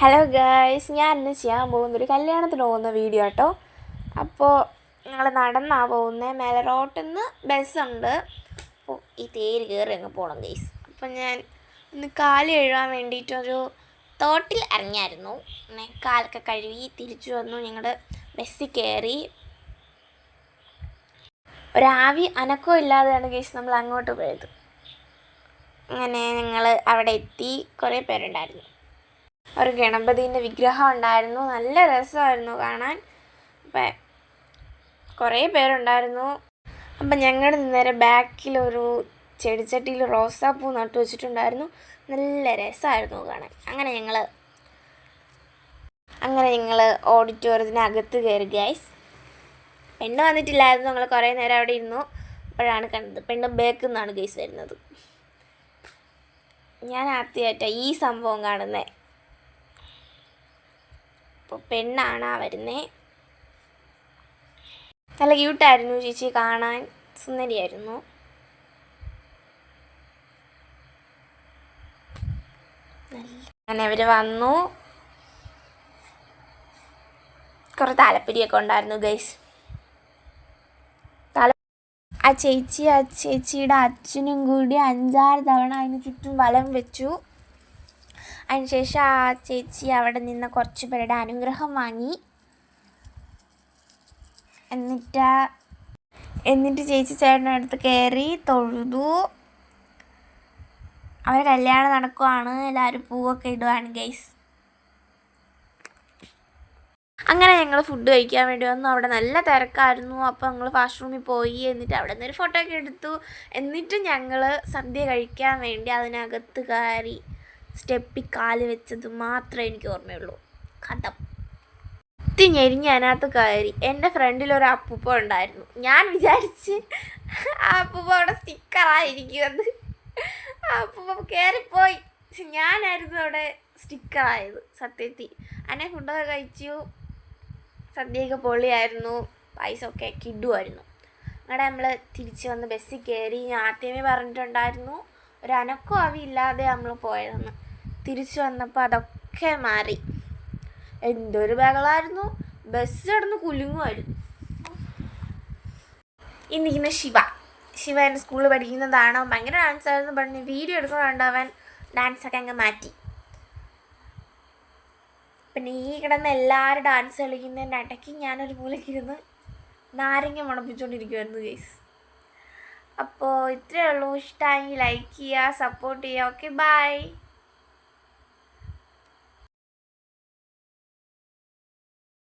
Hello guys ഞാൻ ഇന്ന് ചെയ്യാൻ പോകുന്ന ഒരു കല്യാണത്തിന് പോകുന്ന വീഡിയോ കേട്ടോ അപ്പോൾ ഞങ്ങൾ നടന്നാ പോകുന്നത് മേലെ റോട്ടിൽ നിന്ന് ബസ്സുണ്ട് അപ്പോൾ ഈ തേര് കയറി അങ്ങ് പോകണം ഗൈസ് അപ്പം ഞാൻ ഇന്ന് കാൽ കഴുകാൻ വേണ്ടിയിട്ടൊരു തോട്ടിൽ ഇറങ്ങിയായിരുന്നു. പിന്നെ കാലൊക്കെ കഴുകി തിരിച്ചു വന്നു. ഞങ്ങളുടെ ബസ്സിൽ കയറി ഒരാവി അനക്കോ ഇല്ലാതെയാണ് ഗൈസ് നമ്മൾ അങ്ങോട്ട് പോയത്. അങ്ങനെ ഞങ്ങൾ അവിടെ എത്തി. കുറേ പേരുണ്ടായിരുന്നു. ഒരു ഗണപതിന്റെ വിഗ്രഹം ഉണ്ടായിരുന്നു. നല്ല രസമായിരുന്നു കാണാൻ. അപ്പം കുറേ പേരുണ്ടായിരുന്നു. അപ്പം ഞങ്ങളുടെ നേരെ ബാക്കിലൊരു ചെടിച്ചട്ടിയിൽ റോസാപ്പൂ നട്ടു വെച്ചിട്ടുണ്ടായിരുന്നു. നല്ല രസമായിരുന്നു കാണാൻ. അങ്ങനെ ഞങ്ങൾ അങ്ങനെ ഞങ്ങൾ ഓഡിറ്റോറിയത്തിനകത്ത് കയറി ഗൈസ് പെണ്ണ് വന്നിട്ടില്ലായിരുന്നു. ഞങ്ങൾ കുറേ നേരം അവിടെ ഇരുന്നു. അപ്പോഴാണ് കണ്ടത് പെണ്ണ് ബേക്കിൽ നിന്നാണ് ഗൈസ് വരുന്നത്. ഞാൻ ആദ്യമായിട്ടാണ് ഈ സംഭവം കാണുന്നത് അപ്പോൾ പെണ്ണാണ് ആ വരുന്നത് നല്ല ക്യൂട്ടായിരുന്നു ചേച്ചി കാണാൻ സുന്ദരിയായിരുന്നു. അങ്ങനെ അവർ വന്നു. കുറേ താലപ്പൊരിയൊക്കെ ഉണ്ടായിരുന്നു ഗൈസ് തല ആ ചേച്ചി ആ ചേച്ചിയുടെ അച്ഛനും കൂടി അഞ്ചാറ് തവണ അതിന് ചുറ്റും വലം വെച്ചു. അതിനുശേഷം ആ ചേച്ചി അവിടെ നിന്ന് കുറച്ച് പേരുടെ അനുഗ്രഹം വാങ്ങി. എന്നിട്ട് എന്നിട്ട് ചേച്ചി ചേട്ടന്റെ അടുത്ത് കയറി തൊഴുതു. അവരെ കല്യാണം നടക്കുവാണ്. എല്ലാവരും പൂവൊക്കെ ഇടുവാണ് ഗൈസ് അങ്ങനെ ഞങ്ങൾ ഫുഡ് കഴിക്കാൻ വേണ്ടി വന്നു. അവിടെ നല്ല തിരക്കായിരുന്നു. അപ്പോൾ ഞങ്ങൾ വാഷ്റൂമിൽ റൂമിൽ പോയി. എന്നിട്ട് അവിടെ നിന്ന് ഒരു ഫോട്ടോ ഒക്കെ എടുത്തു. എന്നിട്ട് ഞങ്ങൾ സദ്യ കഴിക്കാൻ വേണ്ടി അതിനകത്ത് കയറി. സ്റ്റെപ്പിൽ കാൽ വെച്ചത് മാത്രമേ എനിക്ക് ഓർമ്മയുള്ളൂ. കഥ. കുത്തി ഞെരിഞ്ഞ് അതിനകത്ത് കയറി. എന്റെ ഫ്രണ്ടിൽ ഒരു അപ്പൂപ്പ ഉണ്ടായിരുന്നു. ഞാൻ വിചാരിച്ച് ആ അപ്പൂപ്പ അവിടെ സ്റ്റിക്കറായിരിക്കുമെന്ന് ആ അപ്പൂപ്പ കയറിപ്പോയി ഞാനായിരുന്നു അവിടെ സ്റ്റിക്കറായത് സത്യത്തിൽ. അതിനെ ഫുഡൊക്കെ കഴിച്ചു. സദ്യയൊക്കെ പൊള്ളിയായിരുന്നു പായസമൊക്കെ കിഡുമായിരുന്നു അങ്ങനെ നമ്മൾ തിരിച്ച് വന്ന് ബസ്സിൽ കയറി ഞാൻ ആദ്യമേ പറഞ്ഞിട്ടുണ്ടായിരുന്നു ഒരു അനക്കും നമ്മൾ പോയതെന്ന്. തിരിച്ചു വന്നപ്പോൾ അതൊക്കെ മാറി. എന്തൊരു ബഹളായിരുന്നു. ബസ് കിടന്ന് കുലുങ്ങുമായിരുന്നു. ഇന്നിരിക്കുന്ന ശിവ. ശിവ എന്റെ സ്കൂളിൽ പഠിക്കുന്നതാണ്? ഭയങ്കര ഡാൻസ് ആയിരുന്നു. പറഞ്ഞ് വീഡിയോ എടുക്കുന്നുണ്ട് അവൻ? ഡാൻസൊക്കെ അങ്ങ് മാറ്റി. പിന്നെ ഈ കിടന്ന് എല്ലാവരും ഡാൻസ് കളിക്കുന്നതിന്റെ ഇടയ്ക്ക് ഞാനൊരു മൂലക്കിരുന്ന് നാരങ്ങ മുളപ്പിച്ചുകൊണ്ടിരിക്കുമായിരുന്നു ഗൈസ് അപ്പോൾ ഇത്രയേ ഉള്ളൂ. ഇഷ്ടമായി ലൈക്ക് ചെയ്യുക സപ്പോർട്ട് ചെയ്യുക. Okay bye